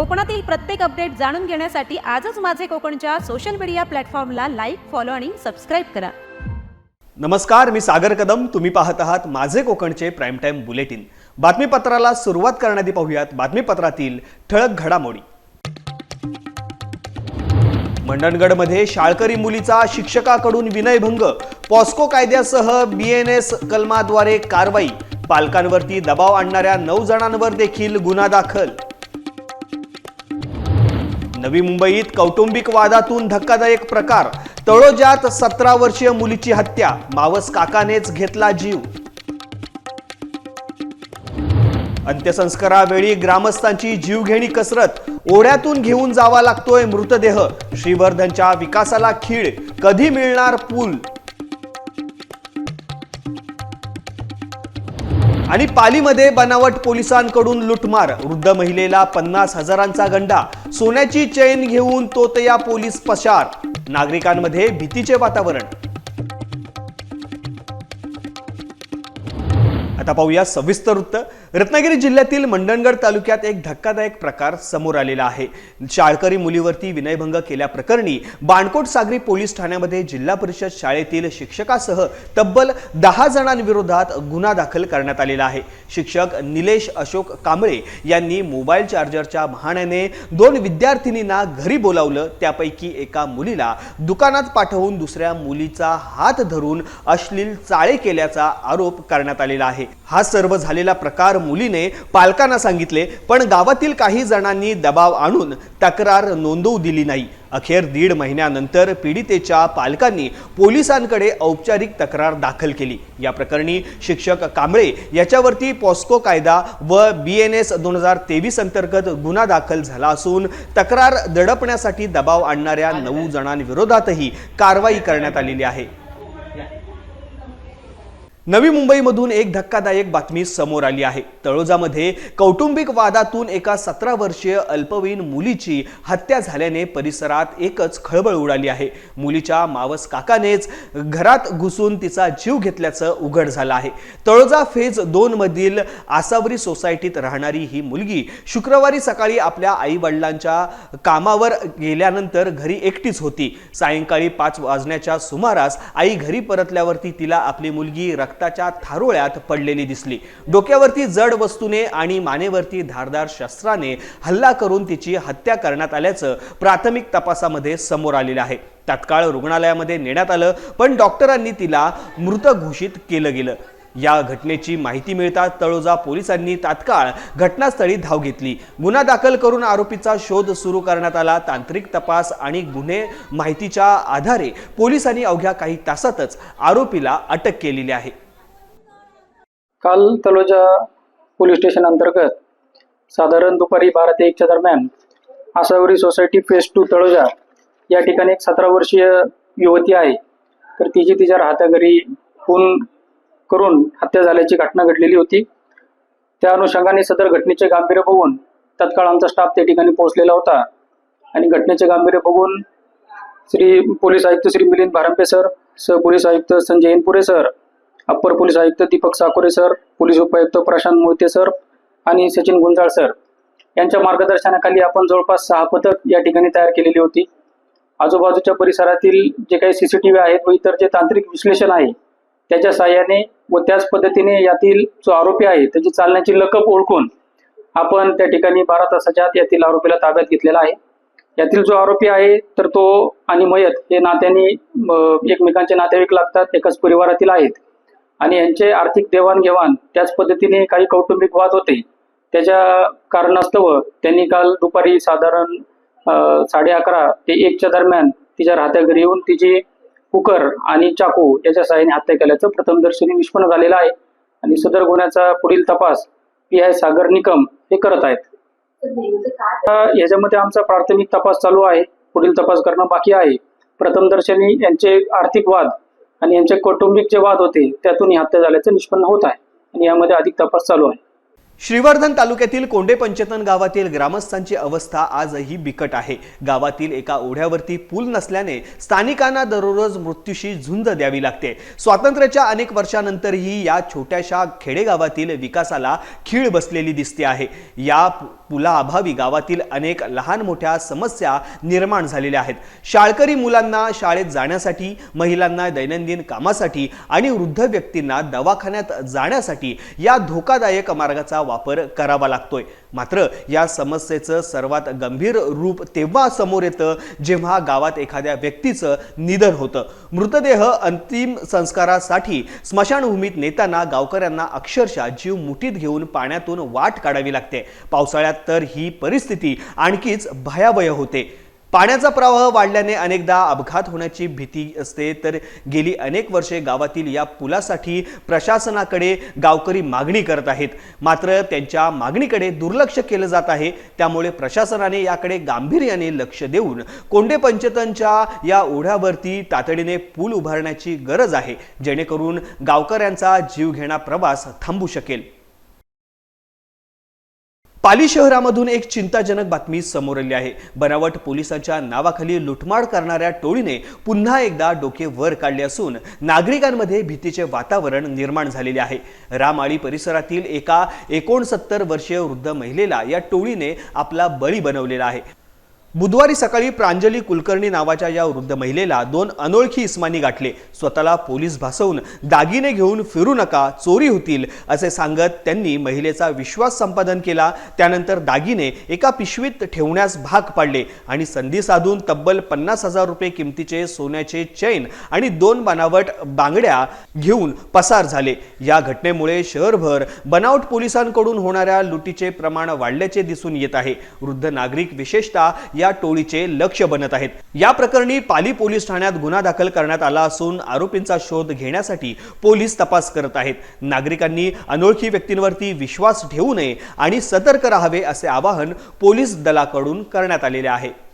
कोकणातील प्रत्येक अपडेट जाणून घेण्यासाठी आजच माझे कोकणच्या सोशल मीडिया प्लॅटफॉर्मला लाईक फॉलो आणि सबस्क्राईब करा. नमस्कार मी सागर कदम. तुम्ही पाहत आहात माझे कोकणचे प्राईम टाईम बुलेटिन बातमीपत्राला सुरुवात करण्याआधी पाहूयात बातमीपत्रातील ठळक घडामोडी. मंडणगडमध्ये शाळकरी मुलीचा शिक्षकाकडून विनयभंग. पॉस्को कायद्यासह बीएनएस कलमाद्वारे कारवाई. पालकांवरती दबाव आणणाऱ्या नऊ जणांवर देखील गुन्हा दाखल. नवी मुंबईत कौटुंबिक वादातून धक्कादायक प्रकार. तळोजात सतरा वर्षीय मुलीची हत्या. मावस काकानेच घेतला जीव. अंत्यसंस्कारावेळी ग्रामस्थांची जीवघेणी कसरत. ओढ्यातून घेऊन जावा लागतोय मृतदेह. श्रीवर्धनच्या विकासाला खीळ. कधी मिळणार पूल? आणि पालीमध्ये बनावट पोलिसांकडून लुटमार. वृद्ध महिलेला पन्नास हजारांचा गंडा. सोन्याची चैन घेऊन तोतया पोलीस पशार नागरिकांमध्ये भीतीचे वातावरण. आता पाहूया सविस्तर वृत्त. रत्नागिरी जिल्ह्यातील मंडणगड तालुक्यात एक धक्कादायक प्रकार समोर आलेला आहे. शाळकरी मुलीवरती विनयभंग केल्याप्रकरणी बाणकोट सागरी पोलीस ठाण्यामध्ये जिल्हा परिषद शाळेतील शिक्षकासह तब्बल दहा जणांविरोधात गुन्हा दाखल करण्यात आलेला आहे. शिक्षक निलेश अशोक कांबळे यांनी मोबाईल चार्जरच्या बहाण्याने दोन विद्यार्थिनींना घरी बोलावलं. त्यापैकी एका मुलीला दुकानात पाठवून दुसऱ्या मुलीचा हात धरून अश्लील चाळे केल्याचा आरोप करण्यात आलेला आहे. हा सर्व झालेला प्रकार मुलीने पालकांना सांगितले पण गावातील काही जणांनी दबाव आणून तक्रार नोंदवू दिली नाही. अखेर दीड महिन्यानंतर पीडितेच्या पालकांनी पोलिसांकडे औपचारिक तक्रार दाखल केली. या प्रकरणी शिक्षक कांबळे याच्यावरती पॉस्को कायदा व बी एन एस दोन हजार तेवीस अंतर्गत गुन्हा दाखल झाला असून तक्रार दडपण्यासाठी दबाव आणणाऱ्या नऊ जणांविरोधातही कारवाई करण्यात आलेली आहे. नवी मुंबईमधून एक धक्कादायक बातमी समोर आली आहे. तळोजामध्ये कौटुंबिक वादातून एका सतरा वर्षीय अल्पवयीन मुलीची हत्या झाल्याने परिसरात एकच खळबळ उडाली आहे. मुलीच्या मावस काकानेच घरात घुसून तिचा जीव घेतल्याचं उघड झालं आहे. तळोजा फेज दोन मधील आसावरी सोसायटीत राहणारी ही मुलगी शुक्रवारी सकाळी आपल्या आई वडिलांच्या कामावर गेल्यानंतर घरी एकटीच होती. सायंकाळी पाच वाजण्याच्या सुमारास आई घरी परतल्यावरती तिला आपली मुलगी रक्ताच्या थारोळ्यात पडलेली दिसली. डोक्यावरती जड वस्तूने आणि मानेवरती धारदार शस्त्राने हल्ला करून तिची हत्या करण्यात आल्याचं प्राथमिक तपासामध्ये समोर आलेलं आहे. तात्काळ रुग्णालयामध्ये नेण्यात आलं पण डॉक्टरांनी तिला मृत घोषित केलं गेलं. या घटनेची माहिती मिळताच तळोजा पोलिसांनी तात्काळ घटनास्थळी धाव घेतली. गुन्हा दाखल करून आरोपीचा शोध सुरू करण्यात आला. तांत्रिक तपास आणि गुन्हे माहितीच्या आधारे पोलिसांनी अवघ्या काही तासातच आरोपीला अटक केलेली आहे. काल तळोजा पोलीस स्टेशन अंतर्गत साधारण दुपारी बारा ते एकच्या दरम्यान Asavari society phase two Taloja या ठिकाणी एक सतरा वर्षीय युवती आहे. तर तिची तिच्या राहत्या घरी खून करून हत्या झाल्याची घटना घडलेली होती. त्या अनुषंगाने सदर घटनेचे गांभीर्य बघून तत्काळ आमचा स्टाफ त्या ठिकाणी पोहोचलेला होता. आणि घटनेचे गांभीर्य बघून श्री पोलीस आयुक्त श्री मिलिंद भारंपे सर सह पोलीस आयुक्त Sanjay Yenpure sir upper police आयुक्त दीपक साकोरे सर पोलीस उपायुक्त प्रशांत मोहिते सर आणि सचिन गुंजाळ सर. यांच्या मार्गदर्शनाखाली आपण जवळपास सहा पथक या ठिकाणी तयार केलेली होती. आजूबाजूच्या परिसरातील जे काही सीसीटीव्ही आहेत व इतर जे तांत्रिक विश्लेषण आहे त्याच्या साहाय्याने व त्याच पद्धतीने यातील जो आरोपी आहे त्याची चालण्याची लकप ओळखून आपण त्या ठिकाणी बारा तासाच्या आत यातील आरोपीला ताब्यात घेतलेला आहे. यातील जो आरोपी आहे तर तो आणि मयत हे नात्याने एकमेकांचे नातेवाईक लागतात एकाच परिवारातील आहेत. आणि यांचे आर्थिक देवाणघेवाण त्याच पद्धतीने काही कौटुंबिक वाद होते. त्याच्या कारणास्तव त्यांनी काल दुपारी साधारण साडे अकरा ते एकच्या दरम्यान तिच्या राहत्या घरी येऊन तिची कुकर आणि चाकू याच्या सहाय्याने हत्या केल्याचं प्रथमदर्शनी निष्पन्न झालेलं आहे. आणि सदर गुन्ह्याचा पुढील तपास पी आय सागर निकम हे करत आहेत. आता याच्यामध्ये आमचा प्राथमिक तपास चालू आहे. पुढील तपास करणं बाकी आहे. प्रथमदर्शनी यांचे आर्थिक वाद आणि यांचे कौटुंबिक जे वाद होते त्यातून ही हत्या झाल्याचं निष्पन्न होत आहे. आणि यामध्ये अधिक तपास चालू आहे. श्रीवर्धन तालुक्यातील कोंडे पंचतन गावातील ग्रामस्थांची अवस्था आजही बिकट आहे. गावातील एका ओढ्यावरती पूल नसल्याने स्थानिकांना दररोज मृत्यूशी झुंज द्यावी लागते. स्वातंत्र्याच्या अनेक वर्षानंतरही या छोट्याशा खेडेगावातील विकासाला खीळ बसलेली दिसते आहे. या पुलाअभावी गावातील अनेक लहान मोठ्या समस्या निर्माण झालेल्या आहेत. शाळकरी मुलांना शाळेत जाण्यासाठी महिलांना दैनंदिन कामासाठी आणि वृद्ध व्यक्तींना दवाखान्यात जाण्यासाठी या धोकादायक मार्गाचा वापर करावा लागतोय. मात्र या समस्येचं सर्वात गंभीर रूप तेव्हा समोर येतं जेव्हा गावात एखाद्या व्यक्तीचं निधन होतं. मृतदेह अंतिम संस्कारासाठी स्मशानभूमीत नेताना गावकऱ्यांना अक्षरशः जीव मुठीत घेऊन पाण्यातून वाट काढावी लागते. पावसाळ्यात तर ही परिस्थिती आणखीच भयावह होते. पाण्याचा प्रवाह वाढल्याने अनेकदा अपघात होण्याची भीती असते. तर गेली अनेक वर्षे गावातील या पुलासाठी प्रशासनाकडे गावकरी मागणी करत आहेत. मात्र त्यांच्या मागणीकडे दुर्लक्ष केलं जात आहे. त्यामुळे प्रशासनाने याकडे गांभीर्याने लक्ष देऊन कोंडे पंचतनच्या या ओढ्यावरती तातडीने पूल उभारण्याची गरज आहे. जेणेकरून गावकऱ्यांचा जीवघेणा प्रवास थांबू शकेल. पाली शहरामधून एक चिंताजनक बातमी समोर आली आहे. बनावट पोलिसांच्या नावाखाली लुटमाड करणाऱ्या टोळीने पुन्हा एकदा डोके वर काढले असून नागरिकांमध्ये भीतीचे वातावरण निर्माण झालेले आहे. रामाळी परिसरातील एका एकोणसत्तर वर्षीय वृद्ध महिलेला या टोळीने आपला बळी बनवलेला आहे. बुधवारी सकाळी प्रांजली कुलकर्णी नावाच्या या वृद्ध महिलेला दोन अनोळखी इस्मानी गाठले. स्वतःला पोलीस भासवून दागिने घेऊन फिरू नका चोरी होतील असे सांगत त्यांनी महिलेचा विश्वास संपादन केला. त्यानंतर दागिने एका पिशवीत ठेवण्यास भाग पाडले आणि संधी साधून तब्बल पन्नास हजार रुपये किमतीचे सोन्याचे चैन आणि दोन बनावट बांगड्या घेऊन पसार झाले. या घटनेमुळे शहरभर बनावट पोलिसांकडून होणाऱ्या लुटीचे प्रमाण वाढल्याचे दिसून येत आहे. वृद्ध नागरिक विशेषतः या टोळीचे लक्ष बनत आहेत. या प्रकरणी पाली पोलीस ठाण्यात गुन्हा दाखल करण्यात आला असून आरोपींचा शोध घेण्यासाठी पोलीस तपास करत आहेत. नागरिकांनी अनोळखी व्यक्तींवरती विश्वास ठेवू नये आणि सतर्क राहावे असे आवाहन पोलीस दलाकडून करण्यात आलेले आहे.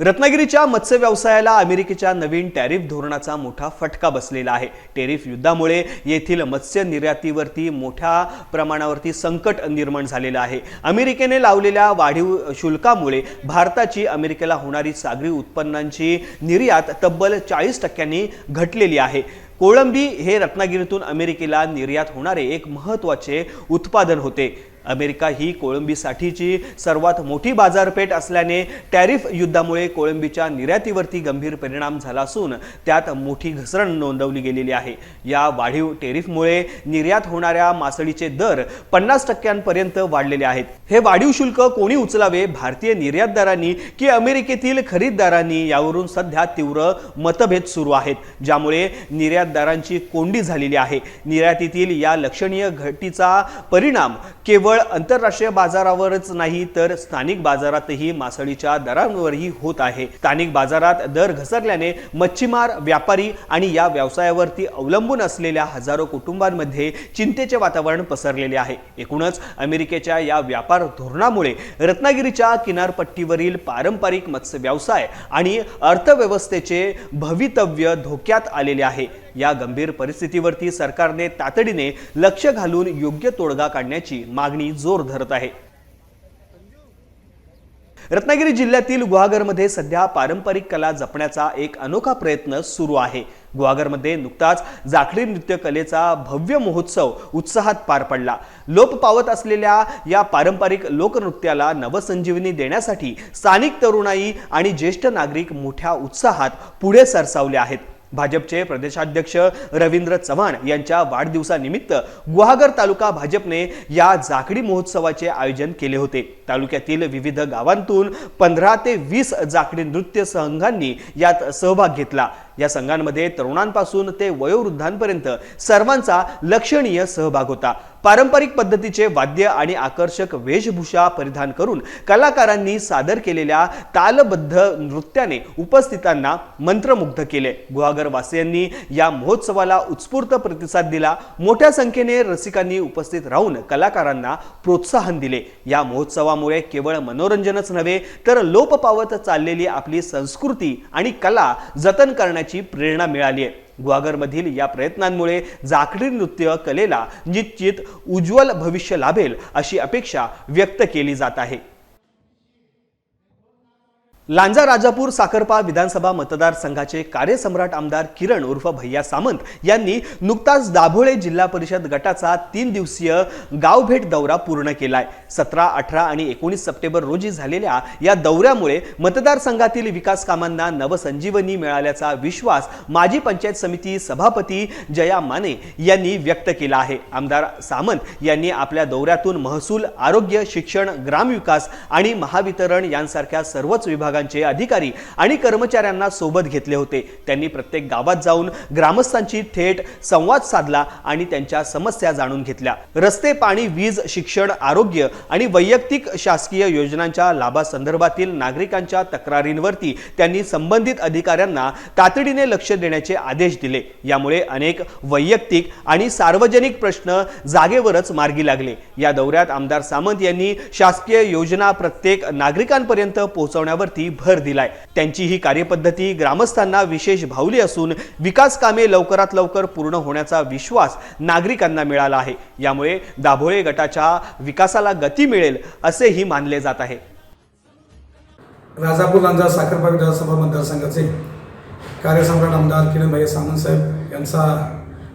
रत्नागिरीच्या मत्स्य व्यवसायाला अमेरिकेच्या नवीन टॅरिफ धोरणाचा मोठा फटका बसलेला आहे. टेरिफ युद्धामुळे येथील मत्स्य निर्यातीवरती मोठ्या प्रमाणावरती संकट निर्माण झालेलं आहे. अमेरिकेने लावलेल्या वाढीव शुल्कामुळे भारताची अमेरिकेला होणारी सागरी उत्पन्नांची निर्यात तब्बल चाळीस टक्क्यांनी घटलेली आहे. कोळंबी हे रत्नागिरीतून अमेरिकेला निर्यात होणारे एक महत्त्वाचे उत्पादन होते. अमेरिका ही कोळंबीसाठीची सर्वात मोठी बाजारपेठ असल्याने टॅरिफ युद्धामुळे कोळंबीच्या निर्यातीवरती गंभीर परिणाम झाला असून त्यात मोठी घसरण नोंदवली गेलेली आहे. या वाढीव टेरिफमुळे निर्यात होणाऱ्या मासळीचे दर पन्नास टक्क्यांपर्यंत वाढलेले आहेत. हे वाढीव शुल्क कोणी उचलावे? भारतीय निर्यातदारांनी की अमेरिकेतील खरीददारांनी? यावरून सध्या तीव्र मतभेद सुरू आहेत ज्यामुळे निर्यातदारांची कोंडी झालेली आहे. निर्यातीतील या लक्षणीय घटीचा परिणाम केवळ आंतरराष्ट्रीय बाजारावरच नाही तर स्थानिक बाजारातही मासळीच्या दरांवरही होत आहे. स्थानिक बाजारात दर घसरल्याने मच्छीमार व्यापारी आणि या व्यवसायावरती अवलंबून असलेल्या हजारो कुटुंबांमध्ये चिंतेचे वातावरण पसरलेले आहे. एकूणच अमेरिकेच्या या व्यापार धोरणामुळे रत्नागिरीच्या किनारपट्टीवरील पारंपरिक मत्स्य व्यवसाय आणि अर्थव्यवस्थेचे भवितव्य धोक्यात आलेले आहे. या गंभीर परिस्थितीवरती सरकारने तातडीने लक्ष घालून योग्य तोडगा काढण्याची मागणी जोर धरत आहे. रत्नागिरी जिल्ह्यातील गुहागरमध्ये सध्या पारंपरिक कला जपण्याचा एक अनोखा प्रयत्न सुरू आहे. गुहागरमध्ये नुकताच जाखडी नृत्य कलेचा भव्य महोत्सव उत्साहात पार पडला. लोप पावत असलेल्या या पारंपरिक लोकनृत्याला नवसंजीवनी देण्यासाठी स्थानिक तरुणाई आणि ज्येष्ठ नागरिक मोठ्या उत्साहात पुढे सरसावले आहेत. भाजपचे प्रदेशाध्यक्ष रवींद्र चव्हाण यांच्या वाढदिवसानिमित्त गुहागर तालुका भाजपने या जाखडी महोत्सवाचे आयोजन केले होते. तालुक्यातील विविध गावांतून पंधरा ते वीस जाखडी नृत्य संघांनी यात सहभाग घेतला. या संघांमध्ये तरुणांपासून ते वयोवृद्धांपर्यंत सर्वांचा लक्षणीय सहभाग होता. पारंपरिक पद्धतीचे वाद्य आणि आकर्षक वेशभूषा परिधान करून कलाकारांनी सादर केलेल्या तालबद्ध नृत्याने उपस्थितांना मंत्रमुग्ध केले. गुहागर वासियांनी या महोत्सवाला उत्स्फूर्त प्रतिसाद दिला. मोठ्या संख्येने रसिकांनी उपस्थित राहून कलाकारांना प्रोत्साहन दिले. या महोत्सवामुळे केवळ मनोरंजनच नव्हे तर लोप पावत चाललेली आपली संस्कृती आणि कला जतन करण्याची प्रेरणा मिळाली आहे. गुहागरमधील या प्रयत्नांमुळे जाखडी नृत्य कलेला निश्चित उज्ज्वल भविष्य लाभेल अशी अपेक्षा व्यक्त केली जात आहे. लांजा राजापूर साखरपा विधानसभा मतदारसंघाचे कार्यसम्राट आमदार किरण उर्फ भैया सामंत यांनी नुकताच दाभोळे जिल्हा परिषद गटाचा तीन दिवसीय गावभेट दौरा पूर्ण केलाय. सतरा अठरा आणि एकोणीस सप्टेंबर रोजी झालेल्या या दौऱ्यामुळे मतदारसंघातील विकास कामांना नवसंजीवनी मिळाल्याचा विश्वास माजी पंचायत समिती सभापती जया माने यांनी व्यक्त केला आहे. आमदार सामंत यांनी आपल्या दौऱ्यातून महसूल आरोग्य शिक्षण ग्रामविकास आणि महावितरण यांसारख्या सर्वच विभागांचे अधिकारी आणि कर्मचाऱ्यांना सोबत घेतले होते. त्यांनी प्रत्येक गावात जाऊन ग्रामस्थांची थेट संवाद साधला आणि त्यांच्या समस्या जाणून घेतल्या. रस्ते पाणी वीज शिक्षण आरोग्य आणि वैयक्तिक शासकीय योजनांच्या लाभासंदर्भातील नागरिकांच्या तक्रारींवरती त्यांनी संबंधित अधिकाऱ्यांना तातडीने लक्ष देण्याचे आदेश दिले. यामुळे अनेक वैयक्तिक आणि सार्वजनिक प्रश्न जागेवरच मार्गी लागले. या दौऱ्यात आमदार सामंत यांनी शासकीय योजना प्रत्येक नागरिकांपर्यंत पोहोचवण्यावरती भर दिलाय. त्यांची ही कार्यपद्धती ग्रामस्थांना विशेष भावली असून विकास कामे लवकरात लवकर पूर्ण होण्याचा विश्वास नागरिकांना मिळाला आहे. यामुळे दाभोळे गटाच्या विकासाला गती मिळेल असेही मानले जात आहे. राजापूर लांजा साखरपा विधानसभा मतदारसंघाचे कार्यसम्राट आमदार किरणभाई सामंत साहेब यांचा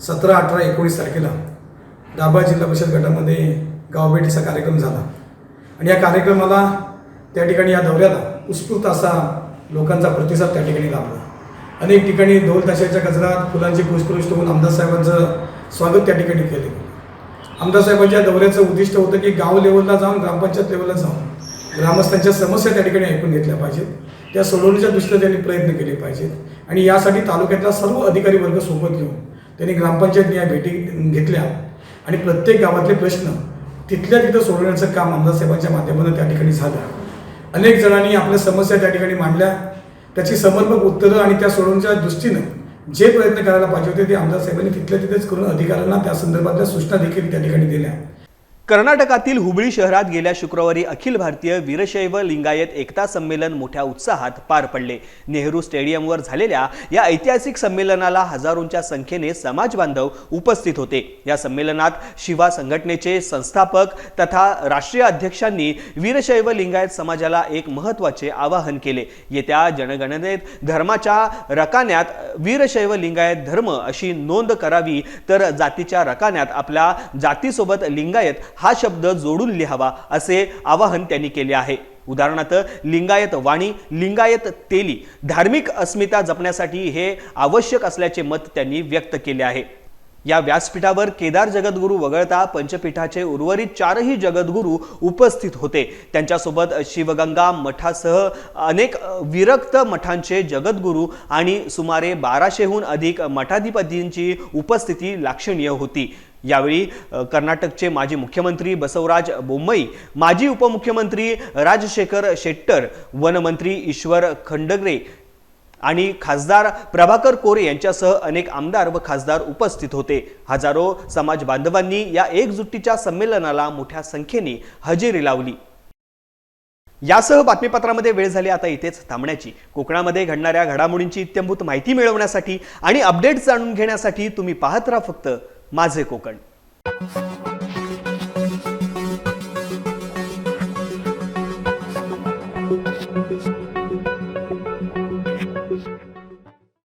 सतरा अठरा एकोणीस तारखेला दाभा जिल्हा परिषद गटामध्ये गावभेटीचा कार्यक्रम झाला. आणि या कार्यक्रमाला त्या ठिकाणी या दौऱ्याला उत्स्फूर्त असा लोकांचा प्रतिसाद त्या ठिकाणी लाभला. अनेक ठिकाणी ढोल ताशाच्या गजरात फुलांची पुष्पवृष्ट होऊन आमदार साहेबांचं स्वागत त्या ठिकाणी केले. आमदार साहेबांच्या दौऱ्याचं उद्दिष्ट होतं की गाव लेवलला जाऊन ग्रामपंचायत लेवलला जाऊन ग्रामस्थांच्या समस्या त्या ठिकाणी ऐकून घेतल्या पाहिजेत. त्या सोडवण्याच्या दृष्टीने त्यांनी प्रयत्न केले पाहिजेत. आणि यासाठी तालुक्यातला सर्व अधिकारी वर्ग सोबत घेऊन त्यांनी ग्रामपंचायत या भेटी घेतल्या. आणि प्रत्येक गावातले प्रश्न तिथल्या तिथं सोडवण्याचं काम आमदार साहेबांच्या माध्यमातून त्या ठिकाणी झालं. अनेक जणांनी आपल्या समस्या त्या ठिकाणी मांडल्या. त्याची समर्पक उत्तरं आणि त्या सोडवण्याच्या दृष्टीनं जे प्रयत्न करायला पाहिजे होते ते आमदार साहेबांनी तिथल्या तिथेच करून अधिकाऱ्यांना त्या संदर्भातल्या सूचना देखील त्या ठिकाणी दिल्या. कर्नाटकातील हुबळी शहरात गेल्या शुक्रवारी अखिल भारतीय वीरशैव लिंगायत एकता संमेलन मोठ्या उत्साहात पार पडले. नेहरू स्टेडियमवर झालेल्या या ऐतिहासिक संमेलनाला हजारोंच्या संख्येने समाज बांधव उपस्थित होते. या संमेलनात शिवा संघटनेचे संस्थापक तथा राष्ट्रीय अध्यक्षांनी वीरशैव लिंगायत समाजाला एक महत्त्वाचे आवाहन केले. येत्या जनगणनेत धर्माच्या रकान्यात वीरशैव लिंगायत धर्म अशी नोंद करावी तर जातीच्या रकान्यात आपल्या जातीसोबत लिंगायत हा शब्द जोडून लिहावा असे आवाहन त्यांनी केले आहे. उदाहरणार्थ लिंगायत वाणी लिंगायत तेली धार्मिक अस्मिता जपण्यासाठी हे आवश्यक असल्याचे मत त्यांनी व्यक्त केले आहे. या व्यासपीठावर केदार जगद्गुरू वगळता पंचपीठाचे उर्वरित चारही जगद्गुरू उपस्थित होते. त्यांच्यासोबत शिवगंगा मठासह अनेक विरक्त मठांचे जगद्गुरू आणि सुमारे बाराशेहून अधिक मठाधिपतींची उपस्थिती लाक्षणीय होती. यावेळी कर्नाटकचे माजी मुख्यमंत्री बसवराज बोम्मई माजी उपमुख्यमंत्री राजशेखर शेट्टर वनमंत्री ईश्वर खंडग्रे आणि खासदार प्रभाकर कोरे यांच्यासह अनेक आमदार व खासदार उपस्थित होते. हजारो समाज बांधवांनी या एकजुटीच्या संमेलनाला मोठ्या संख्येने हजेरी लावली. यासह बातमीपत्रामध्ये वेळ झाली आता इथेच थांबण्याची. कोकणामध्ये घडणाऱ्या घडामोडींची इत्यंभूत माहिती मिळवण्यासाठी आणि अपडेट्स जाणून घेण्यासाठी तुम्ही पाहत राहा फक्त माझे कोकण.